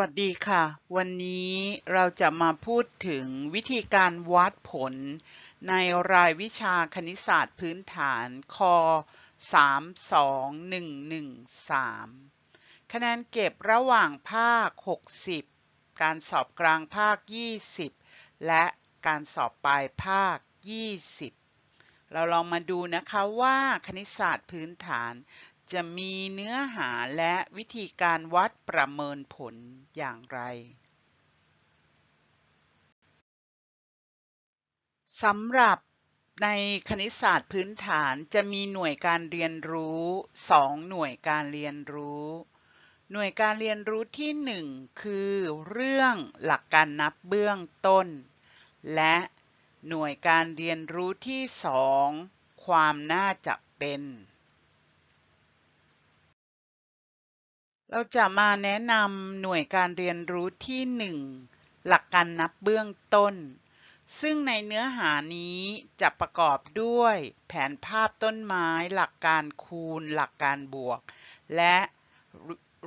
วัสดีค่ะ วันนี้เราจะมาพูดถึงวิธีการวัดผล ในรายวิชาคณิตศาสตร์พื้นฐานค32113 คะแนนเก็บระหว่างภาค 60 การสอบกลางภาค 20 และการสอบปลายภาค 20 เราลองมาดูนะคะว่าคณิตศาสตร์พื้นฐาน จะมีเนื้อหาและวิธีการวัดประเมินผลอย่างไรสำหรับในคณิตศาสตร์พื้นฐานจะมีหน่วยการเรียนรู้2หน่วยการเรียนรู้ หน่วยการเรียนรู้ที่1คือเรื่องหลักการนับเบื้องต้น และหน่วยการเรียนรู้ที่2ความน่าจะเป็น เราจะมาแนะนำหน่วยการเรียนรู้ที่ 1 หลักการนับเบื้องต้น ซึ่งในเนื้อหานี้จะประกอบด้วยแผนภาพต้นไม้ หลักการคูณ หลักการบวก และ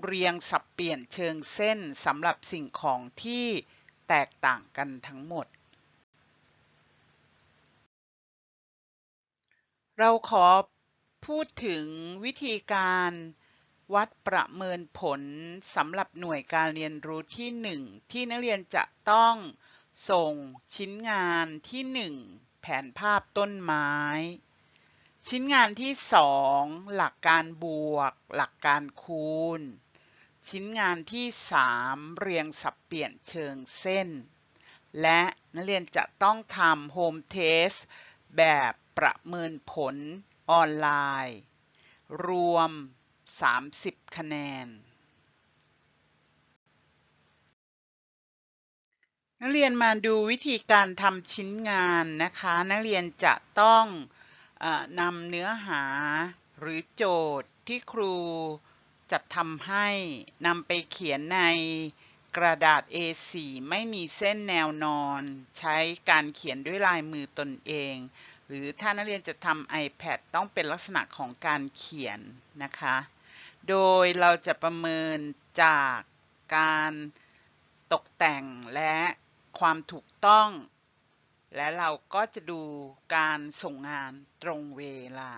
เรียงสับเปลี่ยนเชิงเส้นสำหรับสิ่งของที่แตกต่างกันทั้งหมด เราขอพูดถึงวิธีการ วัดประเมินผลสำหรับหน่วยการเรียนรู้ที่ 1 ที่นักเรียนจะต้องส่งชิ้นงานที่ 1 แผนภาพต้นไม้ ชิ้นงานที่ 2 หลักการบวก หลักการคูณ ชิ้นงานที่ 3 เรียงสับเปลี่ยนเชิงเส้น และนักเรียนจะต้องทำโฮมเทสแบบประเมินผลออนไลน์ รวม 30คะแนน นักเรียนมาดูวิธีการทำชิ้นงานนะคะ นักเรียนจะต้องอนำเนื้อหาหรือโจทย์ที่ครูจัดทำให้นำไปเขียนในกระดาษ A4 ไม่มีเส้นแนวนอน ใช้การเขียนด้วยลายมือตนเอง หรือถ้านักเรียนจะทำ iPad ต้องเป็นลักษณะของการเขียนนะคะ โดยเราจะประเมินจากการตกแต่งและความถูกต้อง และเราก็จะดูการส่งงานตรงเวลา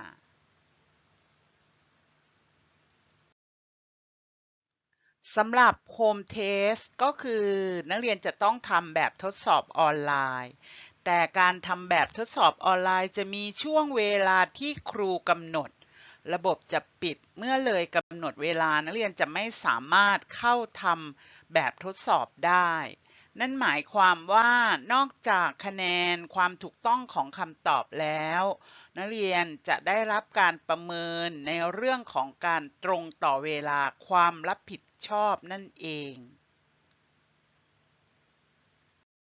สำหรับ Home Test ก็คือนักเรียนจะต้องทำแบบทดสอบออนไลน์ แต่การทำแบบทดสอบออนไลน์จะมีช่วงเวลาที่ครูกำหนด ระบบจะปิดเมื่อเลยกำหนดเวลานักเรียนจะไม่สามารถเข้าทำแบบทดสอบได้ นั่นหมายความว่านอกจากคะแนนความถูกต้องของคำตอบแล้ว นักเรียนจะได้รับการประเมินในเรื่องของการตรงต่อเวลาความรับผิดชอบนั่นเอง